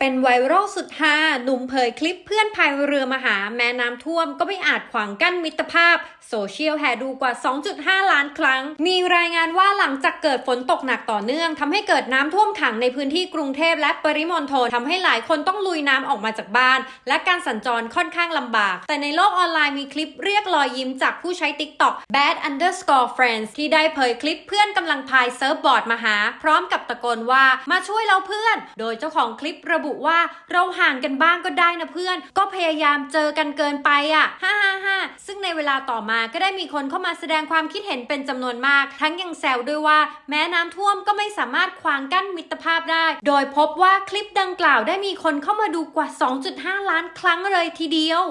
เป็นไวรัลสุดฮาหนุ่มเผยคลิปเพื่อนพายเรือมาหาแม้น้ำท่วมก็ไม่อาจขวางกั้นมิตรภาพ โซเชียลแห่ดูกว่า 2.5 ล้านครั้ง มีรายงานว่าหลังจากเกิดฝนตกหนักต่อเนื่องทำให้เกิดน้ำท่วมขังในพื้นที่กรุงเทพและปริมณฑลทำให้หลายคนต้องลุยน้ำออกมาจากบ้าน และการสัญจรค่อนข้างลำบาก แต่ในโลกออนไลน์มีคลิปเรียกรอยยิ้มจากผู้ใช้ TikTok bad underscore friends ที่ได้เผยคลิปเพื่อนกำลังพายเซิร์ฟบอร์ดมาหา พร้อมกับตะโกนว่ามาช่วยเราเพื่อน โดยเจ้าของคลิประบุว่าเราห่างกันบ้างก็ได้นะเพื่อน ก็พยายามเจอกันเกินไปอะฮ่าฮ่าฮ่าซึ่งในเวลาต่อมาก็ได้มีคนเข้ามาแสดงความคิดเห็นเป็นจำนวนมาก ทั้งยังแซวด้วยว่า แม้น้ำท่วมก็ไม่สามารถขวางกั้นมิตรภาพได้ โดยพบว่าคลิปดังกล่าวได้มีคนเข้ามาดูกว่า 2.5 ล้านครั้งเลยทีเดียว